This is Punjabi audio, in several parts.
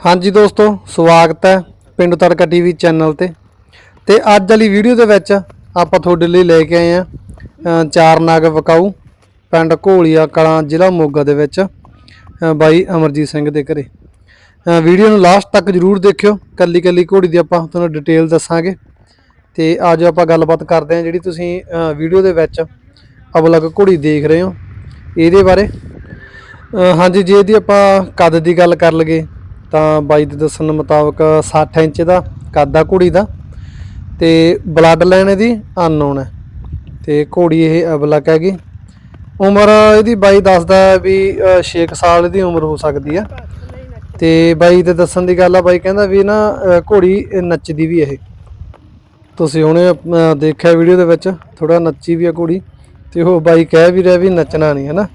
ਹਾਂਜੀ ਦੋਸਤੋ, ਸਵਾਗਤ ਹੈ ਪਿੰਡ ਤੜਕਾ ਟੀਵੀ ਚੈਨਲ ਤੇ। ਤੇ ਅੱਜ ਵਾਲੀ ਵੀਡੀਓ ਦੇ ਵਿੱਚ ਆਪਾਂ ਤੁਹਾਡੇ ਲਈ ਲੈ ਕੇ ਆਏ ਆ ਚਾਰ ਨਾਗ ਵਕਾਊ, ਪਿੰਡ ਘੋਲੀਆ ਕਲਾਂ, ਜ਼ਿਲ੍ਹਾ ਮੋਗਾ ਦੇ ਵਿੱਚ ਬਾਈ ਅਮਰਜੀਤ ਸਿੰਘ ਦੇ ਘਰੇ। ਵੀਡੀਓ ਨੂੰ ਲਾਸਟ ਤੱਕ ਜਰੂਰ ਦੇਖਿਓ ਕੱਲੀ ਕੱਲੀ ਘੋੜੀ ਦੀ ਆਪਾਂ ਤੁਹਾਨੂੰ ਡਿਟੇਲ ਦੱਸਾਂਗੇ। ਤੇ ਅੱਜ ਆਪਾਂ ਗੱਲਬਾਤ ਕਰਦੇ ਹਾਂ ਜਿਹੜੀ ਤੁਸੀਂ ਵੀਡੀਓ ਦੇ ਵਿੱਚ ਅਬਲਗ ਘੋੜੀ ਦੇਖ ਰਹੇ ਹੋ, ਇਹਦੇ ਬਾਰੇ। ਹਾਂਜੀ, ਜੇ ਇਹਦੀ ਆਪਾਂ ਕਦ ਦੀ ਗੱਲ ਕਰ ਲਈਏ ਤਾਂ ਬਾਈ ਦੇ ਦੱਸਣ ਮੁਤਾਬਕ 60 ਇੰਚ ਦਾ, ਕੱਦ ਆ ਘੋੜੀ ਦਾ ਤੇ ਬਲੱਡ ਲਾਈਨ ਇਹਦੀ ਅਨਨੋਨ ਹੈ। ਤੇ ਘੋੜੀ ਇਹ ਅਬਲਕ ਹੈਗੀ। ਉਮਰ ਇਹਦੀ ਬਾਈ ਦੱਸਦਾ ਹੈ ਵੀ 6 ਸਾਲ ਦੀ ਉਮਰ ਹੋ ਸਕਦੀ ਆ। ਤੇ ਬਾਈ ਦੇ ਦੱਸਣ ਦੀ ਗੱਲ ਆ, ਬਾਈ ਕਹਿੰਦਾ ਵੀ ਨਾ ਘੋੜੀ ਨੱਚਦੀ ਵੀ ਇਹ। ਤੁਸੀਂ ਹੁਣੇ ਦੇਖਿਆ ਵੀਡੀਓ ਦੇ ਵਿੱਚ ਥੋੜਾ ਨੱਚੀ ਵੀ ਆ ਘੋੜੀ। ਤੇ ਉਹ ਬਾਈ ਕਹਿ ਵੀ ਰਿਹਾ ਵੀ ਨੱਚਣਾ ਨਹੀਂ ਹੈ ਨਾ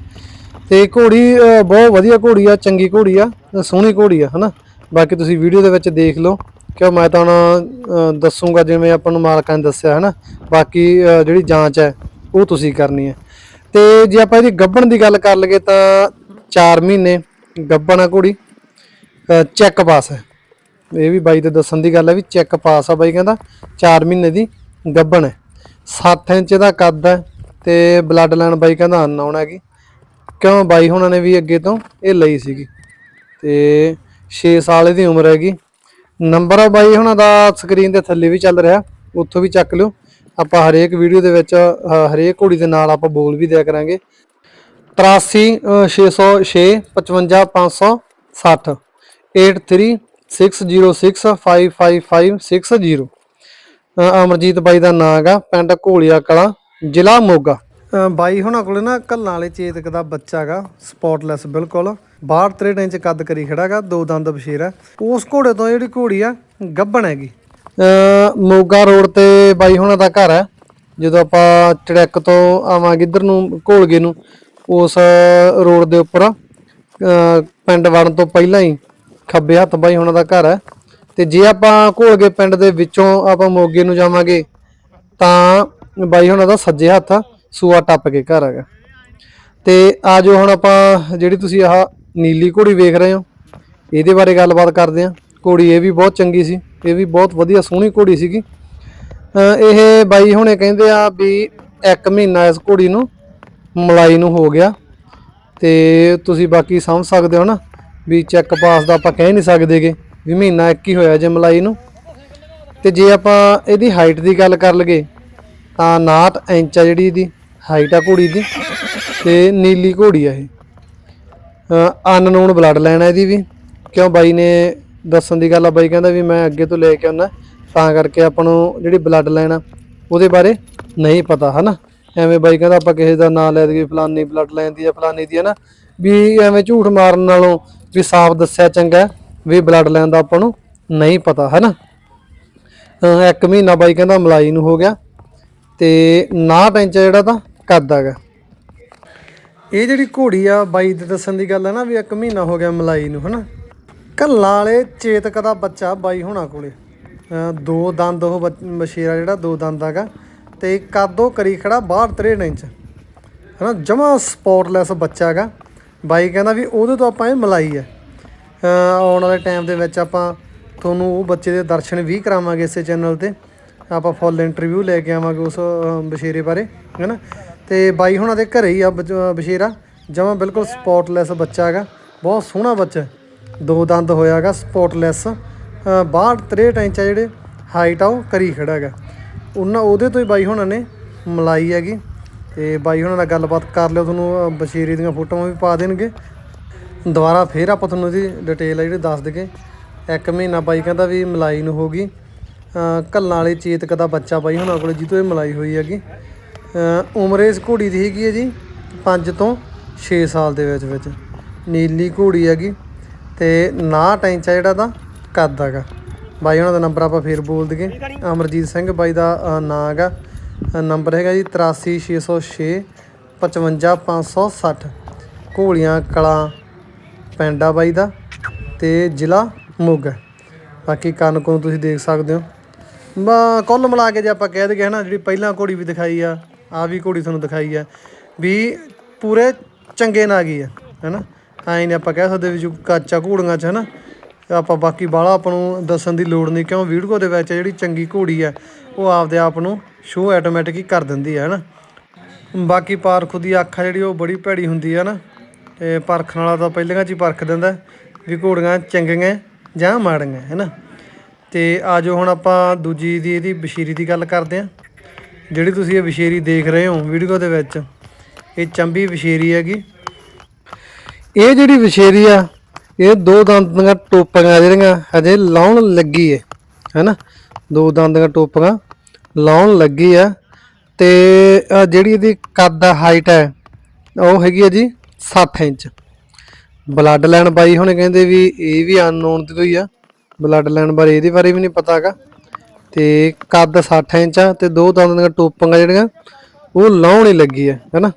ਤੇ ਘੋੜੀ ਬਹੁਤ ਵਧੀਆ ਘੋੜੀ ਆ, ਚੰਗੀ ਘੋੜੀ ਆ ਸੋਹਣੀ ਘੋੜੀ ਆ, ਹਨਾ? ਬਾਕੀ ਤੁਸੀਂ ਵੀਡੀਓ ਦੇ ਵਿੱਚ ਦੇਖ ਲਓ। ਕਿਉਂ ਮੈਂ ਤਾਂ ਹੁਣ ਦੱਸੂਗਾ ਜਿਵੇਂ ਆਪਾਂ ਨੂੰ ਮਾਲਕਾਂ ਨੇ ਦੱਸਿਆ, ਹਨਾ? ਬਾਕੀ ਜਿਹੜੀ ਜਾਂਚ ਹੈ, ਉਹ ਤੁਸੀਂ ਕਰਨੀ ਹੈ। ਤੇ ਜੇ ਆਪਾਂ ਇਹਦੀ ਗੱਭਣ ਦੀ ਗੱਲ ਕਰ ਲਈਏ ਤਾਂ 4 ਮਹੀਨੇ ਗੱਬਣ ਆ ਘੋੜੀ ਚੈੱਕ ਪਾਸ ਹੈ। ਇਹ ਵੀ ਬਾਈ ਦੇ ਦੱਸਣ ਦੀ ਗੱਲ ਹੈ ਵੀ ਚੈੱਕ ਪਾਸ ਆ ਬਾਈ ਕਹਿੰਦਾ 4 ਮਹੀਨੇ ਦੀ ਗੱਬਣ ਹੈ। 7 ਇੰਚ ਦਾ ਕੱਦ ਹੈ ਤੇ ਬਲੱਡ ਲਾਈਨ ਬਾਈ ਕਹਿੰਦਾ ਅਨਨੋਨ ਹੈਗੀ। ਕਿਉਂ ਬਾਈ ਹੁਣਾਂ ਨੇ ਵੀ ਅੱਗੇ ਤੋਂ ਇਹ ਲਈ ਸੀਗੀ। ਤੇ 6 ਸਾਲ ਦੀ ਉਮਰ ਹੈਗੀ। ਨੰਬਰ ਬਾਈ ਹੁਣਾਂ ਦਾ ਸਕਰੀਨ ਦੇ ਥੱਲੇ ਵੀ ਚੱਲ ਰਿਹਾ। ਉੱਥੋਂ ਵੀ ਚੱਕ ਲਿਓ। ਆਪਾਂ ਹਰੇਕ ਵੀਡੀਓ ਦੇ ਵਿੱਚ ਹਰੇਕ ਘੋੜੀ ਦੇ ਨਾਲ ਆਪਾਂ ਬੋਲ ਵੀ ਦਿਆ ਕਰਾਂਗੇ। 83 606 55 560 8360655560 ਅ, ਅਮਰਜੀਤ ਬਾਈ ਦਾ ਨਾਂ ਹੈਗਾ। ਪਿੰਡ ਘੋਲੀਆ ਕਲਾਂ ਜ਼ਿਲ੍ਹਾ ਮੋਗਾ। ਬਾਈ ਹੁਣਾਂ ਕੋਲੇ ਨਾ ਕੱਲਾਂ ਵਾਲੇ ਚੇਤਕ ਦਾ ਬੱਚਾ ਹੈਗਾ ਸਪੌਟਲੈਸ ਬਿਲਕੁਲ। 62 63 ਇੰਚ ਕੱਦ ਕਰੀ ਖੜਾਗਾ ਦੋ ਦੰਦ ਬਸ਼ੇਰਾ ਉਸ ਘੋੜੇ ਤੋਂ ਜਿਹੜੀ ਘੋੜੀ ਆ ਗੱਬਣ ਹੈਗੀ। ਮੋਗਾ ਰੋਡ ਤੇ ਬਾਈ ਹੁਣਾਂ ਦਾ ਘਰ ਹੈ ਜਦੋਂ ਆਪਾਂ ਚੜੈਕ ਤੋਂ ਆਵਾਂਗੇ ਇੱਧਰ ਨੂੰ, ਘੋਲਗੇ ਨੂੰ, ਉਸ ਰੋਡ ਦੇ ਉੱਪਰ ਪਿੰਡ ਵੜਨ ਤੋਂ ਪਹਿਲਾਂ ਹੀ ਖੱਬੇ ਹੱਥ ਬਾਈ ਹੁਣਾਂ ਦਾ ਘਰ ਹੈ ਤੇ ਜੇ ਆਪਾਂ ਘੋਲਗੇ ਪਿੰਡ ਦੇ ਵਿੱਚੋਂ ਆਪਾਂ ਮੋਗੇ ਨੂੰ ਜਾਵਾਂਗੇ, ਤਾਂ ਬਾਈ ਹੁਣਾਂ ਦਾ ਸੱਜੇ ਹੱਥ ਸੂਆ ਟੱਪ ਕੇ ਘਰ ਹੈਗਾ ਤੇ ਆ ਜੋ ਹੁਣ ਆਪਾਂ ਜਿਹੜੀ ਤੁਸੀਂ ਆਹ ਨੀਲੀ ਘੋੜੀ ਵੇਖ ਰਹੇ ਹੋ, ਇਹਦੇ ਬਾਰੇ ਗੱਲਬਾਤ ਕਰਦੇ ਹਾਂ। ਘੋੜੀ ਇਹ ਵੀ ਬਹੁਤ ਚੰਗੀ ਸੀ, ਇਹ ਵੀ ਬਹੁਤ ਵਧੀਆ ਸੋਹਣੀ ਘੋੜੀ ਸੀਗੀ। ਇਹ ਬਾਈ ਹੁਣੇ ਕਹਿੰਦੇ ਆ ਵੀ 1 ਮਹੀਨਾ ਇਸ ਘੋੜੀ ਨੂੰ ਮਲਾਈ ਨੂੰ ਹੋ ਗਿਆ। ਤੇ ਤੁਸੀਂ ਬਾਕੀ ਸਮਝ ਸਕਦੇ ਹੋ ਨਾ ਵੀ ਚੈੱਕ ਪਾਸ ਦਾ ਆਪਾਂ ਕਹਿ ਨਹੀਂ ਸਕਦੇਗੇ ਵੀ ਮਹੀਨਾ ਇੱਕ ਹੀ ਹੋਇਆ ਜੇ ਮਲਾਈ ਨੂੰ। ਤੇ ਜੇ ਆਪਾਂ ਇਹਦੀ ਹਾਈਟ ਦੀ ਗੱਲ ਕਰ ਲਈਏ, ਤਾਂ 59 ਇੰਚ ਆ ਜਿਹੜੀ ਇਹਦੀ। ਹਾਈਟ ਆ ਘੋੜੀ ਦੀ ਤੇ ਨੀਲੀ ਘੋੜੀ ਆ ਇਹ। ਅਨਨੋਨ ਬਲੱਡ ਲਾਈਨ ਆ ਇਹਦੀ ਵੀ। ਕਿਉਂ ਬਾਈ ਨੇ ਦੱਸਣ ਦੀ ਗੱਲ ਆ? ਬਾਈ ਕਹਿੰਦਾ ਵੀ ਮੈਂ ਅੱਗੇ ਤੋਂ ਲੈ ਕੇ ਆਉਣਾ ਤਾਂ ਕਰਕੇ ਆਪਾਂ ਨੂੰ ਜਿਹੜੀ ਬਲੱਡ ਲਾਈਨ ਆ, ਉਹਦੇ ਬਾਰੇ ਨਹੀਂ ਪਤਾ, ਹਨਾ? ਐਵੇਂ ਬਾਈ ਕਹਿੰਦਾ ਆਪਾਂ ਕਿਸੇ ਦਾ ਨਾਂ ਲੈ ਦਈਏ, ਫਲਾਨੀ ਬਲੱਡ ਲਾਈਨ ਦੀ ਆ ਫਲਾਨੀ ਦੀ ਹੈ ਨਾ ਵੀ ਐਵੇਂ ਝੂਠ ਮਾਰਨ ਨਾਲੋਂ ਵੀ ਸਾਫ਼ ਦੱਸਿਆ ਚੰਗਾ ਵੀ ਬਲੱਡ ਲਾਈਨ ਦਾ ਆਪਾਂ ਨੂੰ ਨਹੀਂ ਪਤਾ, ਹਨਾ? ਅਹ ਇੱਕ ਮਹੀਨਾ ਬਾਈ ਕਹਿੰਦਾ ਮਲਾਈ ਨੂੰ ਹੋ ਗਿਆ ਤੇ 59 ਇੰਚ ਜਿਹੜਾ ਤਾਂ ਕੱਦ ਹੈਗਾ ਇਹ ਜਿਹੜੀ ਘੋੜੀ ਆ ਬਾਈ ਦੇ ਦੱਸਣ ਦੀ ਗੱਲ ਹੈ ਨਾ ਵੀ ਇੱਕ ਮਹੀਨਾ ਹੋ ਗਿਆ ਮਲਾਈ ਨੂੰ ਹਨਾ? ਕੱਲਾਂ ਵਾਲੇ ਚੇਤਕ ਦਾ ਬੱਚਾ ਬਾਈ ਹੋਣਾ ਕੋਲੇ। ਦੋ ਦੰਦ ਉਹ ਬੱਚ- ਜਿਹੜਾ ਦੋ ਦੰਦ ਹੈਗਾ ਤੇ ਕੱਦੋ ਕਰੀ ਖੜਾ ਬਾਹਰ 63 ਇੰਚ ਹਨਾ ਜਮਾ ਸਪੌਟਲੈਸ ਬੱਚਾ ਹੈਗਾ ਬਾਈ ਕਹਿੰਦਾ ਵੀ ਉਹਦੇ ਤੋਂ ਆਪਾਂ ਇਹ ਮਲਾਈ ਹੈ ਆਉਣ ਵਾਲੇ ਟਾਈਮ ਦੇ ਵਿੱਚ ਆਪਾਂ ਤੁਹਾਨੂੰ ਉਹ ਬੱਚੇ ਦੇ ਦਰਸ਼ਨ ਵੀ ਕਰਾਵਾਂਗੇ ਇਸੇ ਚੈਨਲ ਤੇ। ਆਪਾਂ ਫੁੱਲ ਇੰਟਰਵਿਊ ਲੈ ਕੇ ਆਵਾਂਗੇ ਉਸ ਅਹ, ਬਸ਼ੇਰੇ ਬਾਰੇ ਹੈਨਾ? ਤੇ ਬਾਈ ਹੁਣਾਂ ਦੇ ਘਰੇ ਹੀ ਆ ਬਜ- ਅਹ, ਬਸ਼ੇਰਾ। ਜਮਾ ਬਿਲਕੁਲ ਸਪੌਟਲੈਸ ਬੱਚਾ ਹੈਗਾ। ਬਹੁਤ ਸੋਹਣਾ ਬੱਚਾ ਦੋ ਦੰਦ ਹੋਇਆ ਹੈਗਾ ਸਪੌਟਲੈਸ 62 63 ਇੰਚ ਆ ਜਿਹੜੇ ਹਾਈਟ ਆ ਉਹ ਕਰੀ ਖੜਾ ਹੈਗਾ। ਉਹਨਾਂ ਉਹਦੇ ਤੋਂ ਹੀ ਬਾਈ ਹੁਣਾਂ ਨੇ ਮਲਾਈ ਹੈਗੀ। ਤੇ ਬਾਈ ਹੁਣਾਂ ਨਾਲ ਗੱਲਬਾਤ ਕਰ ਲਿਓ ਤੁਹਾਨੂੰ ਅਹ, ਦੀਆਂ ਫੋਟੋਆਂ ਵੀ ਪਾ ਦੇਣਗੇ। ਦੁਬਾਰਾ ਫੇਰ ਆਪਾਂ ਤੁਹਾਨੂੰ ਇਹਦੀ ਡਿਟੇਲ ਆ ਜਿਹੜੀ ਦੱਸ ਦਈਏ। ਇੱਕ ਮਹੀਨਾ ਬਾਈ ਕਹਿੰਦਾ ਵੀ ਮਲਾਈ ਨੂੰ ਹੋ ਗਈ। ਅਹ ਕੱਲਾਂ ਵਾਲੇ ਚੇਤਕ ਦਾ ਬੱਚਾ ਬਾਈ ਹੁਣਾਂ ਕੋਲ ਜਿੱਤੋਂ ਇਹ ਮਲਾਈ ਹੋਈ ਹੈਗੀ। ਉਮਰ ਇਸ ਘੋੜੀ ਦੀ ਹੈਗੀ ਹੈ ਜੀ 5 ਤੋਂ 6 ਸਾਲ ਦੇ ਵਿੱਚ ਵਿੱਚ। ਨੀਲੀ ਘੋੜੀ ਹੈਗੀ ਤੇ 59 ਇੰਚ ਜਿਹੜਾ ਦਾ ਕੱਦ ਹੈਗਾ। ਬਾਈ ਉਹਨਾਂ ਦਾ ਨੰਬਰ ਆਪਾਂ ਫੇਰ ਬੋਲ ਦਈਏ। ਅਮਰਜੀਤ ਸਿੰਘ ਬਾਈ ਦਾ ਨਾਂ ਹੈਗਾ। ਨੰਬਰ ਹੈਗਾ ਜੀ 83606 55560 ਘੋਲੀਆਂ ਕਲਾਂ, ਪਿੰਡ ਆ ਬਾਈ ਦਾ ਤੇ ਜ਼ਿਲ੍ਹਾ ਮੋਗਾ ਬਾਕੀ ਕੰਨ ਕੋਲ ਤੁਸੀਂ ਦੇਖ ਸਕਦੇ ਹੋ। ਬਾ, ਕੁੱਲ ਮਿਲਾ ਕੇ ਜੇ ਆਪਾਂ ਕਹਿ ਦਈਏ ਨਾ ਜਿਹੜੀ ਪਹਿਲਾਂ ਘੋੜੀ ਵੀ ਦਿਖਾਈ ਆ ਆ ਵੀ ਘੋੜੀ ਤੁਹਾਨੂੰ ਦਿਖਾਈ ਹੈ ਵੀ ਪੂਰੇ ਚੰਗੇ ਨਾਗੀ ਆ, ਹੈਨਾ? ਐਂ ਨਹੀਂ ਆਪਾਂ ਕਹਿ ਸਕਦੇ ਵੀ ਜੋ ਕੱਚਾ ਘੋੜੀਆਂ ਚ, ਹੈਨਾ? ਆਪਾਂ ਬਾਕੀ ਬਾਹਲਾ ਆਪਾਂ ਨੂੰ ਦੱਸਣ ਦੀ ਲੋੜ ਨਹੀਂ, ਕਿਉਂ? ਵੀਡੀਓ ਦੇ ਵਿੱਚ ਜਿਹੜੀ ਚੰਗੀ ਘੋੜੀ ਹੈ ਉਹ ਆਪਦੇ ਆਪ ਨੂੰ ਸ਼ੋਅ ਆਟੋਮੈਟਿਕ ਹੀ ਕਰ ਦਿੰਦੀ ਹੈ ਹਨਾ? ਬਾਕੀ ਪਾਰਖ ਦੀ ਅੱਖ ਜਿਹੜੀ, ਉਹ ਬੜੀ ਭੈੜੀ ਹੁੰਦੀ ਹੈ ਨਾ ਤੇ ਪਰਖਣ ਵਾਲਾ ਤਾਂ ਪਹਿਲਾਂ 'ਚ ਹੀ ਪਰਖ ਦਿੰਦਾ ਵੀ ਘੋੜੀਆਂ ਚੰਗੀਆਂ ਜਾਂ ਮਾੜੀਆਂ ਹੈ ਹੈਨਾ? ਤੇ ਆਜੋ ਹੁਣ ਆਪਾਂ ਦੂਜੀ ਦੀ, ਇਹਦੀ ਬਸ਼ੀਰੀ ਦੀ ਗੱਲ ਕਰਦੇ ਹਾਂ ਜਿਹੜੀ ਤੁਸੀਂ ਇਹ ਬਸ਼ੀਰੀ ਦੇਖ ਰਹੇ ਹੋ ਵੀਡੀਓ ਦੇ ਵਿੱਚ, ਇਹ ਚੰਬੀ ਬਸ਼ੀਰੀ ਹੈਗੀ। ਇਹ ਜਿਹੜੀ ਵਿਸ਼ੇਰੀ ਆ, ਇਹ ਦੋ ਦੰਦ ਦੀਆਂ ਟੋਪੀਆਂ ਜਿਹੜੀਆਂ ਹਜੇ ਲਾਉਣ ਲੱਗੀ ਏ, ਹੈਨਾ? ਦੋ ਦੰਦ ਦੀਆਂ ਟੋਪੀਆਂ ਲਾਉਣ ਲੱਗੀ ਆ ਤੇ ਜਿਹੜੀ ਇਹਦੀ ਕੱਦ ਦਾ ਹਾਈਟ ਹੈ ਉਹ ਹੈਗੀ ਆ ਜੀ 60 ਇੰਚ। ਬਲੱਡ ਲਾਈਨ ਬਾਈ ਹੁਣੇ ਕਹਿੰਦੇ ਵੀ ਇਹ ਵੀ ਅਨਨੋਨ ਤੇ ਹੀ ਆ। ਬਲੱਡ ਲਾਈਨ ਬਾਰੇ ਇਹਦੇ ਬਾਰੇ ਵੀ ਨਹੀਂ ਪਤਾ ਹੈਗਾ। ਤੇ ਕੱਦ 60 ਇੰਚ ਆ ਤੇ ਦੋ ਦੰਦ ਦੀਆਂ ਟੋਪਾਂ ਜਿਹੜੀਆਂ, ਉਹ ਲਾਉਣ ਹੀ ਲੱਗੀ ਹੈ ਹੈਨਾ?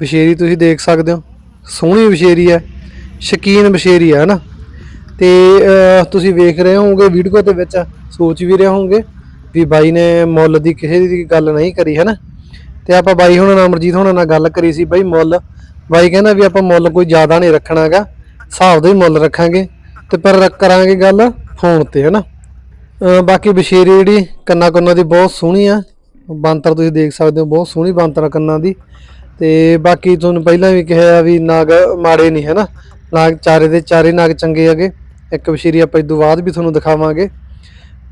ਵਿਸ਼ੇਰੀ ਤੁਸੀਂ ਦੇਖ ਸਕਦੇ ਹੋ, ਸੋਹਣੀ ਵਿਸ਼ੇਰੀ ਹੈ ਸ਼ਕੀਨ ਵਿਸ਼ੇਰੀ ਹੈ ਹਨਾ? ਤੇ ਤੁਸੀਂ ਵੇਖ ਰਹੇ ਹੋਵੋਗੇ ਵੀਡੀਓ ਦੇ ਵਿੱਚ, ਸੋਚ ਵੀ ਰਹੇ ਹੋਵੋਗੇ ਵੀ ਬਾਈ ਨੇ ਮੁੱਲ ਦੀ ਕਿਸੇ ਦੀ ਗੱਲ ਨਹੀਂ ਕਰੀ, ਹਨਾ? ਤੇ ਆਪਾਂ ਬਾਈ ਹੁਣ ਨਾਲ, ਅਮਰਜੀਤ ਹੁਣ ਨਾਲ ਗੱਲ ਕਰੀ ਸੀ ਬਾਈ ਮੁੱਲ। ਬਾਈ ਕਹਿੰਦਾ ਵੀ ਆਪਾਂ ਮੁੱਲ ਕੋਈ ਜ਼ਿਆਦਾ ਨਹੀਂ ਰੱਖਣਾਗਾ, ਹਿਸਾਬ ਦਾ ਹੀ ਮੁੱਲ ਰੱਖਾਂਗੇ, ਤੇ ਪਰ ਰ- ਕਰਾਂਗੇ ਗੱਲ ਫੋਨ ਤੇ, ਹਨਾ? ਅਹ ਬਾਕੀ ਬਸ਼ੀਰੀ ਜਿਹੜੀ ਕੰਨਾਂ ਕੰਨਾਂ ਦੀ ਬਹੁਤ ਸੋਹਣੀ ਆ। ਬਾਂਤਰ ਤੁਸੀਂ ਦੇਖ ਸਕਦੇ ਹੋ, ਬਹੁਤ ਸੋਹਣੀ ਬਾਂਤਰ ਆ ਕੰਨਾਂ ਦੀ। ਤੇ ਬਾਕੀ ਤੁਹਾਨੂੰ ਪਹਿਲਾਂ ਵੀ ਕਿਹਾ ਵੀ ਨਾਗ ਮਾੜੇ ਨਹੀਂ, ਹੈ ਨਾ? ਨਾਗ ਚਾਰੇ ਦੇ ਚਾਰੇ ਨਾਗ ਚੰਗੇ ਹੈਗੇ। ਇੱਕ ਬਸ਼ੀਰੀ ਆਪਾਂ ਇਸ ਤੋਂ ਬਾਅਦ ਵੀ ਤੁਹਾਨੂੰ ਦਿਖਾਵਾਂਗੇ।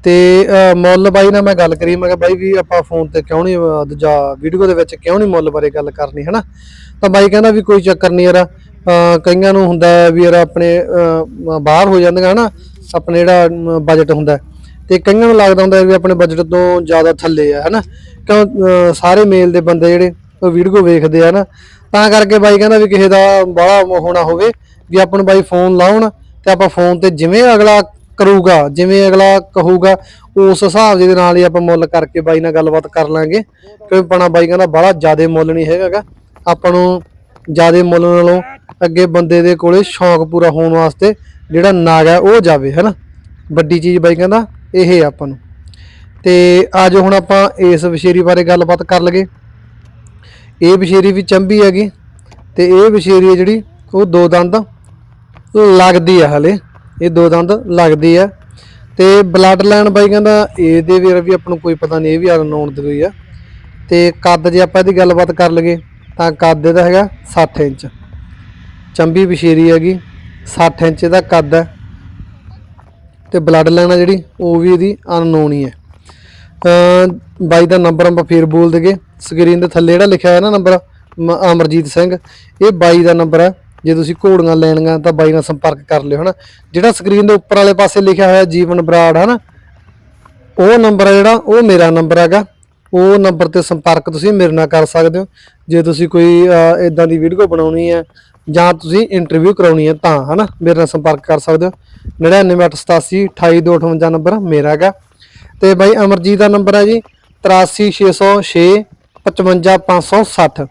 ਤੇ ਮੁੱਲ ਬਾਈ ਨਾਲ ਮੈਂ ਗੱਲ ਕਰੀ, ਮੈਂ ਕਿਹਾ ਬਾਈ ਵੀ ਆਪਾਂ ਫੋਨ ਤੇ ਕਿਉਂ ਨਹੀਂ ਦੂਜਾ ਵੀਡੀਓ ਦੇ ਵਿੱਚ ਕਿਉਂ ਨਹੀਂ ਮੁੱਲ ਬਾਰੇ ਗੱਲ ਕਰਨੀ, ਹੈ ਨਾ? ਤਾਂ ਬਾਈ ਕਹਿੰਦਾ ਵੀ ਕੋਈ ਚੱਕਰ ਨਹੀਂ ਯਾਰ ਕਈਆਂ ਨੂੰ ਹੁੰਦਾ ਵੀ ਯਾਰ ਆਪਣੇ ਬਾਹਰ ਹੋ ਜਾਂਦੀਆਂ ਹਨਾ ਆਪਣੇ ਜਿਹੜਾ ਬਜਟ ਹੁੰਦਾ। ਤੇ ਕਈਆਂ ਨੂੰ ਲੱਗਦਾ ਹੁੰਦਾ ਵੀ ਆਪਣੇ ਬਜਟ ਤੋਂ ਜ਼ਿਆਦਾ ਥੱਲੇ ਆ, ਹਨਾ? ਕਿਉਂ ਸਾਰੇ ਮੇਲ ਦੇ ਬੰਦੇ ਜਿਹੜੇ, ਉਹ ਵੀਡੀਓ ਵੇਖਦੇ ਆ ਨਾ ਤਾਂ ਕਰਕੇ ਬਾਈ ਕਹਿੰਦਾ ਵੀ ਕਿਸੇ ਦਾ ਬਾਹਲਾ ਹੋਣਾ ਹੋਵੇ ਵੀ ਆਪਾਂ ਨੂੰ ਬਾਈ ਫੋਨ ਲਾਉਣ ਤੇ ਆਪਾਂ ਫੋਨ ਤੇ ਜਿਵੇਂ ਅਗਲਾ ਕਰੂਗਾ, ਜਿਵੇਂ ਅਗਲਾ ਕਹੂਗਾ, ਉਸ ਹਿਸਾਬ ਦੇ ਨਾਲ ਹੀ ਆਪਾਂ ਮੁੱਲ ਕਰਕੇ ਬਾਈ ਨਾਲ ਗੱਲਬਾਤ ਕਰ ਲਾਂਗੇ। ਕਿਉਂਕਿ ਪਣਾ ਬਾਈ ਕਹਿੰਦਾ ਬਾਹਲਾ ਜ਼ਿਆਦਾ ਮੁੱਲ ਨਹੀਂ ਹੈਗਾਗਾ। ਆਪਾਂ ਨੂੰ ਜ਼ਿਆਦਾ ਮੁੱਲ ਨਾਲੋਂ ਅੱਗੇ ਬੰਦੇ ਦੇ ਕੋਲੇ ਸ਼ੌਂਕ ਪੂਰਾ ਹੋਣ ਵਾਸਤੇ ਜਿਹੜਾ ਨਾਗ ਹੈ ਉਹ ਜਾਵੇ, ਹੈਨਾ? ਵੱਡੀ ਚੀਜ਼ ਬਾਈ ਕਹਿੰਦਾ ਇਹ ਆਪਾਂ ਨੂੰ। ਤੇ ਆਜੋ ਹੁਣ ਆਪਾਂ ਇਸ ਵਿਸ਼ੇਰੀ ਬਾਰੇ ਗੱਲਬਾਤ ਕਰ ਲਗੇ ਇਹ ਵਿਸ਼ੇਰੀ ਵੀ ਚੰਬੀ ਹੈਗੀ, ਤੇ ਇਹ ਵਿਸ਼ੇਰੀ ਹੈ ਜਿਹੜੀ ਉਹ ਦੋ ਦੰਦ ਲੱਗਦੀ ਆ ਹਲੇ। ਇਹ ਦੋ ਦੰਦ ਲੱਗਦੀ ਆ। ਤੇ ਬਲੱਡ ਲਾਈਨ ਬਾਈ ਕਹਿੰਦਾ ਇਹਦੇ ਵੀ ਵੀ ਆਪਾਂ ਨੂੰ ਕੋਈ ਪਤਾ ਨਹੀਂ, ਇਹ ਵੀ ਅਨਨੋਨ ਦੀ ਹੋਈ ਆ। ਤੇ ਕੱਦ ਜੇ ਆਪਾਂ ਇਹਦੀ ਗੱਲਬਾਤ ਕਰ ਲਗੇ ਤਾਂ ਕੱਦ ਇਹਦਾ ਹੈਗਾ 60 ਇੰਚ। ਚੰਬੀ ਵਿਸ਼ੇਰੀ ਹੈਗੀ 60 ਇੰਚ ਦਾ ਕੱਦ ਹੈ। ਤੇ ਬਲੱਡ ਲਾਈਨ ਆ ਜਿਹੜੀ, ਉਹ ਵੀ ਇਹਦੀ ਅਨਨੋਨ ਹੀ ਹੈ। ਬਾਈ ਦਾ ਨੰਬਰ ਆਪਾਂ ਫੇਰ ਬੋਲ ਦਗੇ ਸਕਰੀਨ ਦੇ ਥੱਲੇ ਜਿਹੜਾ ਲਿਖਿਆ ਹੋਇਆ ਨਾ ਨੰਬਰ ਅਮਰਜੀਤ ਸਿੰਘ, ਇਹ ਬਾਈ ਦਾ ਨੰਬਰ ਹੈ। ਜੇ ਤੁਸੀਂ ਘੋੜੀਆਂ ਲੈਣੀਆਂ ਤਾਂ ਬਾਈ ਨਾਲ ਸੰਪਰਕ ਕਰ ਲਿਓ, ਹਨਾ। ਜਿਹੜਾ ਸਕਰੀਨ ਦੇ ਉੱਪਰ ਵਾਲੇ ਪਾਸੇ ਲਿਖਿਆ ਹੋਇਆ ਜੀਵਨ ਬਰਾੜ, ਹਨਾ। ਉਹ ਨੰਬਰ ਹੈ ਜਿਹੜਾ, ਉਹ ਮੇਰਾ ਨੰਬਰ ਹੈਗਾ। ਉਹ ਨੰਬਰ ਤੇ ਸੰਪਰਕ ਤੁਸੀਂ ਮੇਰੇ ਨਾਲ ਕਰ ਸਕਦੇ ਹੋ। ਜੇ ਤੁਸੀਂ ਕੋਈ ਇਦਾਂ ਦੀ ਵੀਡੀਓ ਬਣਾਉਣੀ ਹੈ ਜਾਂ ਤੁਸੀਂ ਇੰਟਰਵਿਊ ਕਰਾਉਣੀ ਹੈ ਤਾਂ, ਹਨਾ, ਮੇਰੇ ਨਾਲ ਸੰਪਰਕ ਕਰ ਸਕਦੇ ਹੋ। 9988 28258 ਨੰਬਰ ਮੇਰਾ ਹੈਗਾ। ਤੇ ਬਾਈ ਅਮਰਜੀਤ ਦਾ ਨੰਬਰ ਹੈ ਜੀ 83606 55560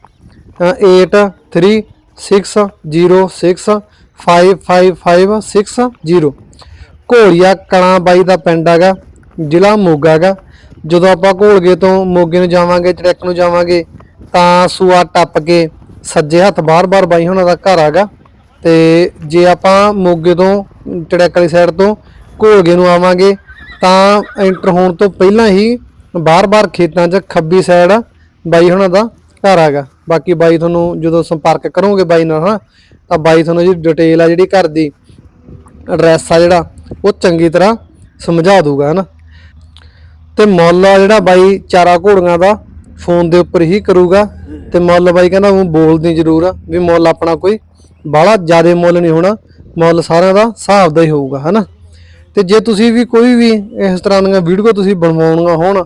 8360655560 ਘੋਲੀਆ ਕਲਾਂ ਬਾਈ ਦਾ ਪਿੰਡ ਹੈਗਾ, ਜ਼ਿਲ੍ਹਾ ਮੋਗਾ ਹੈਗਾ। ਜਦੋਂ ਆਪਾਂ ਘੋਲਗੇ ਤੋਂ ਮੋਗੇ ਨੂੰ ਜਾਵਾਂਗੇ ਚੜੈਕ ਨੂੰ ਜਾਵਾਂਗੇ, ਤਾਂ ਸੂਆ ਟੱਪ ਕੇ ਸੱਜੇ ਹੱਥ ਬਾਰ-ਬਾਰ ਬਾਈ ਹੁਣਾਂ ਦਾ ਘਰ ਹੈਗਾ। ਤੇ ਜੇ ਆਪਾਂ ਮੋਗੇ ਤੋਂ ਚੜੈਕ ਵਾਲੀ ਸਾਈਡ ਤੋਂ ਘੋਲਗੇ ਨੂੰ ਆਵਾਂਗੇ। ਤਾਂ ਐਂਟਰ ਹੋਣ ਤੋਂ ਪਹਿਲਾਂ ਹੀ ਬਾਰ-ਬਾਰ ਖੇਤਾਂ 'ਚ ਖੱਬੀ ਸਾਈਡ ਬਾਈ ਹੁਣਾਂ ਦਾ ਘਰ ਹੈਗਾ। ਬਾਕੀ ਬਾਈ ਤੁਹਾਨੂੰ ਜਦੋਂ ਸੰਪਰਕ ਕਰੋਗੇ ਬਾਈ ਨਾਲ, ਹਨਾ, ਤਾਂ ਬਾਈ ਤੁਹਾਨੂੰ ਜਿਹੜੀ ਡਿਟੇਲ ਆ ਜਿਹੜੀ ਘਰ ਦੀ ਐਡਰੈਸ ਆ ਜਿਹੜਾ, ਉਹ ਚੰਗੀ ਤਰ੍ਹਾਂ ਸਮਝਾ ਦੂਗਾ ਹਨਾ। ਤੇ ਮੁੱਲ ਆ ਜਿਹੜਾ ਬਾਈ ਚਾਰਾ ਘੋੜੀਆਂ ਦਾ ਫੋਨ ਦੇ ਉੱਪਰ ਹੀ ਕਰੂਗਾ। ਤੇ ਮੁੱਲ ਬਾਈ ਕਹਿੰਦਾ ਉਹ ਬੋਲਦੀ ਜ਼ਰੂਰ ਆ ਵੀ ਮੁੱਲ ਆਪਣਾ ਕੋਈ ਬਾਹਲਾ ਜ਼ਿਆਦਾ ਮੁੱਲ ਨਹੀਂ ਹੋਣਾ। ਮੁੱਲ ਸਾਰਿਆਂ ਦਾ ਹਿਸਾਬ ਦਾ ਹੀ ਹੋਊਗਾ, ਹਨਾ? ਤੇ ਜੇ ਤੁਸੀਂ ਵੀ ਕੋਈ ਵੀ ਇਸ ਤਰ੍ਹਾਂ ਦੀਆਂ ਵੀਡੀਓ ਤੁਸੀਂ ਬਣਵਾਉਣੀਆਂ ਹੋਣ,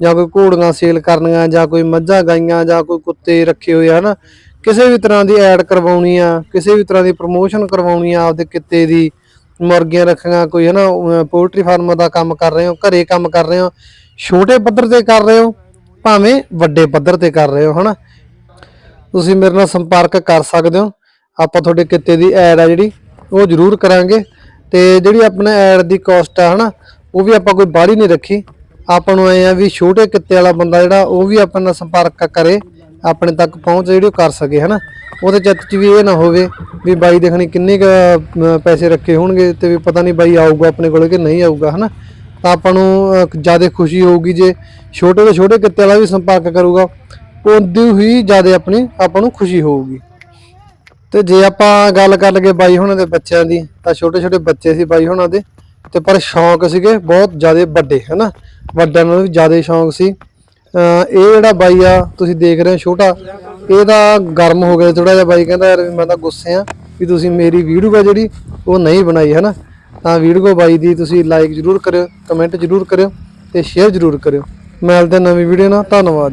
ਜਾਂ ਕੋਈ ਘੋੜੀਆਂ ਸੇਲ ਕਰਨੀਆਂ, ਜਾਂ ਕੋਈ ਮੱਝਾਂ ਗਾਈਆਂ, ਜਾਂ ਕੋਈ ਕੁੱਤੇ ਰੱਖੇ ਹੋਏ ਆ, ਹਨਾ? ਕਿਸੇ ਵੀ ਤਰ੍ਹਾਂ ਦੀ ਐਡ ਕਰਵਾਉਣੀ ਆ ਕਿਸੇ ਵੀ ਤਰ੍ਹਾਂ ਦੀ ਪ੍ਰਮੋਸ਼ਨ ਕਰਵਾਉਣੀ ਆ ਆਪਦੇ ਕਿੱਤੇ ਦੀ ਮੁਰਗੀਆਂ ਰੱਖੀਆਂ, ਕੋਈ, ਹਨਾ ਪੋਲਟਰੀ ਫਾਰਮ ਦਾ ਕੰਮ ਕਰ ਰਹੇ ਹੋ, ਘਰੇ ਕੰਮ ਕਰ ਰਹੇ ਹੋ, ਛੋਟੇ ਪੱਧਰ ਤੇ ਕਰ ਰਹੇ ਹੋ, ਭਾਵੇਂ ਵੱਡੇ ਪੱਧਰ ਤੇ ਕਰ ਰਹੇ ਹੋ, ਹਨਾ? ਤੁਸੀਂ ਮੇਰੇ ਨਾਲ ਸੰਪਰਕ ਕਰ ਸਕਦੇ ਹੋ। ਆਪਾਂ ਤੁਹਾਡੇ ਕਿੱਤੇ ਦੀ ਐਡ ਆ ਜਿਹੜੀ ਉਹ ਜ਼ਰੂਰ ਕਰਾਂਗੇ। ਤੇ ਜਿਹੜੀ ਆਪਣੇ ਐਡ ਦੀ ਕਾਸਟ ਆ, ਹਨਾ, ਉਹ ਵੀ ਆਪਾਂ ਕੋਈ ਬਾਹਲੀ ਨਹੀਂ ਰੱਖੀ। ਆਪਾਂ ਨੂੰ ਐ ਆ ਵੀ ਛੋਟੇ ਕਿੱਤੇ ਵਾਲਾ ਬੰਦਾ ਜਿਹੜਾ, ਉਹ ਵੀ ਆਪਾਂ ਨਾਲ ਸੰਪਰਕ ਕਰੇ, ਆਪਣੇ ਤੱਕ ਪਹੁੰਚ ਜਿਹੜੀ ਉਹ ਕਰ ਸਕੇ, ਹਨਾ। ਉਹਦੇ ਚਿੱਤ 'ਚ ਵੀ ਇਹ ਨਾ ਹੋਵੇ ਵੀ ਬਾਈ ਦੇਖਣੀ ਕਿੰਨੇ ਕੁ ਪੈਸੇ ਰੱਖੇ ਹੋਣਗੇ ਤੇ ਵੀ ਪਤਾ ਨਹੀਂ ਬਾਈ ਆਊਗਾ ਆਪਣੇ ਕੋਲੇ ਕਿ ਨਹੀਂ ਆਊਗਾ, ਹਨਾ। ਤਾਂ ਆਪਾਂ ਨੂੰ ਜ਼ਿਆਦਾ ਖੁਸ਼ੀ ਹੋਊਗੀ ਜੇ ਛੋਟੇ ਤੋਂ ਛੋਟੇ ਕਿੱਤੇ ਵਾਲਾ ਵੀ ਸੰਪਰਕ ਕਰੂਗਾ ਉਦੋਂ ਹੀ ਜ਼ਿਆਦਾ ਆਪਣੀ ਆਪਾਂ ਨੂੰ ਖੁਸ਼ੀ ਹੋਊਗੀ। ਤੇ ਜੇ ਆਪਾਂ ਗੱਲ ਕਰ ਲਈਏ ਬਾਈ ਹੁਣਾਂ ਦੇ ਬੱਚਿਆਂ ਦੀ, ਤਾਂ ਛੋਟੇ ਛੋਟੇ ਬੱਚੇ ਸੀ ਬਾਈ ਹੁਣਾਂ ਦੇ, ਤੇ ਪਰ ਸ਼ੌਂਕ ਸੀਗੇ ਬਹੁਤ ਜ਼ਿਆਦਾ ਵੱਡੇ, ਹਨਾ? ਵੱਡਿਆਂ ਨੂੰ ਵੀ ਜ਼ਿਆਦਾ ਸ਼ੌਂਕ ਸੀ। ਇਹ ਜਿਹੜਾ ਬਾਈ ਆ, ਤੁਸੀਂ ਦੇਖ ਰਹੇ ਹੋ ਛੋਟਾ, ਇਹਦਾ ਗਰਮ ਹੋ ਗਿਆ ਥੋੜਾ ਜਿਹਾ ਬਾਈ, ਕਹਿੰਦਾ ਯਾਰ ਵੀ ਮੈਂ ਤਾਂ ਗੁੱਸੇ ਆ ਵੀ ਤੁਸੀਂ ਮੇਰੀ ਵੀਡੀਓ ਆ ਜਿਹੜੀ, ਉਹ ਨਹੀਂ ਬਣਾਈ, ਹਨਾ? ਤਾਂ ਵੀਡੀਓ ਬਾਈ ਦੀ ਤੁਸੀਂ ਲਾਈਕ ਜ਼ਰੂਰ ਕਰਿਓ ਕਮੈਂਟ ਜ਼ਰੂਰ ਕਰਿਓ ਤੇ ਸ਼ੇਅਰ ਜ਼ਰੂਰ ਕਰਿਓ। ਮਿਲਦੇ ਹਾਂ ਨਵੀਂ ਵੀਡੀਓ ਨਾਲ, ਧੰਨਵਾਦ।